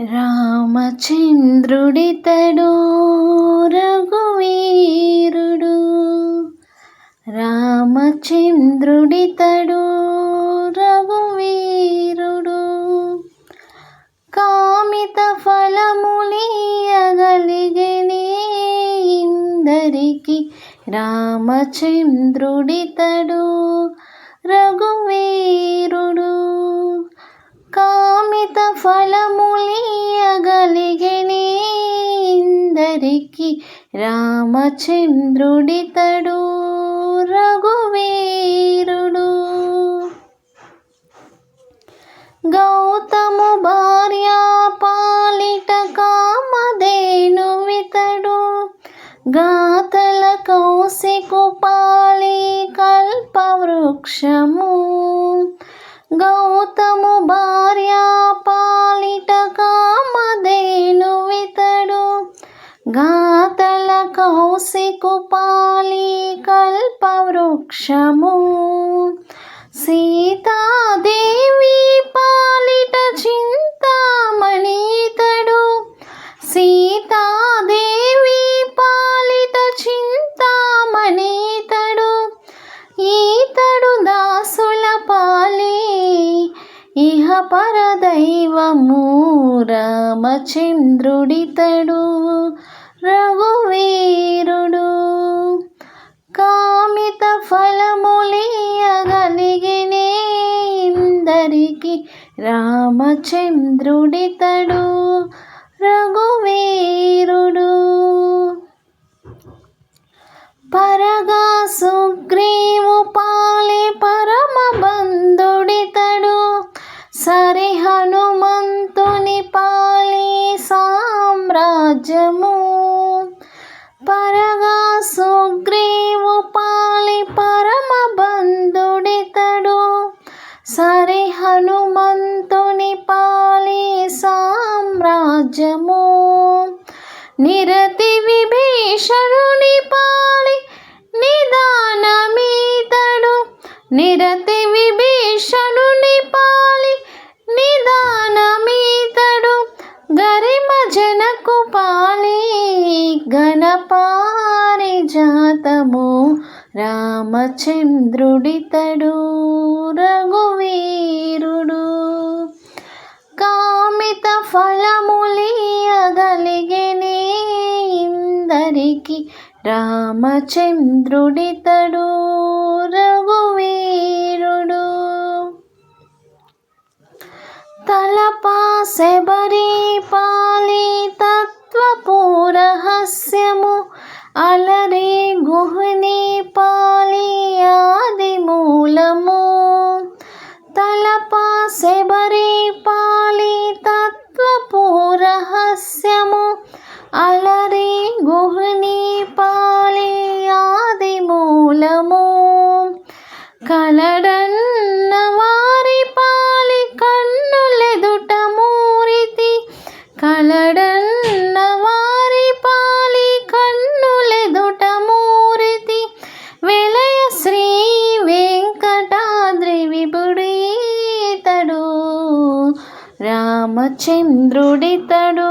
రామచంద్రుడితడు రఘువీరుడు. రామచంద్రుడితడు రఘువీరుడు. కామిత ఫలములియగలిగనే ఇందరికి రామచంద్రుడితడు రఘువీరుడు. ఫలములియగలిగనే ఇందరికి రామచంద్రుడితడు రఘువీరుడు. గౌతము భార్య పాలిట కామధేను వితడు. గాతల కౌశికు పాలి కల్పవృక్షము. గౌతము భార్య కౌశికు కల్పవృక్షము సీతాదేవి పాలిట చింతామణితడు. సీతాదేవి పాలిట చింతామణితడు. ఈతడు దాసుల పాలి ఇహ పరదైవము రామచంద్రుడితడు. ఫలములియగలిగినే ఇందరికి రామచంద్రుడితడు రఘువీరుడు. పరగా సుగ్రీవు పాలి పరమ బంధుడితడు సరి హనుమంతుని పాలి సామ్రాజ్యము సరే హనుమంతుని పాలే సామ్రాజ్యము. నిరతి విభీషణుని పాలి నిదానమీతడు. నిరతి విభీషణుని పాలి నిదానమీతడు. గరిమ జనకు పాలి గణపారిజాతము రామచంద్రుడితడు రఘువీరుడు. కామిత ఫలములియగలిగినే ఇందరికి రామచంద్రుడితడు రఘువీరుడు. తలపా శబరి పాలి తత్వపూరహస్యము అలరే గుహని పాలి ఆది మూలము. తలపా శబరి పాలి తత్వపూరహస్యము అలరే గుహని పాలి ఆది మూలము. కలడన్ రామచంద్రుడితడు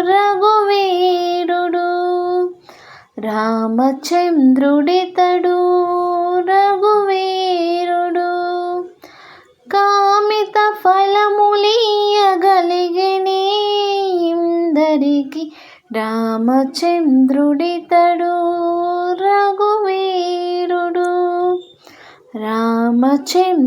రఘువీరుడు. రామచంద్రుడితడు రఘువీరుడు. కామిత ఫలములియగలిగినే ఇందరికి రామచంద్రుడితడు రఘువీరుడు. రామచంద్రుడితడు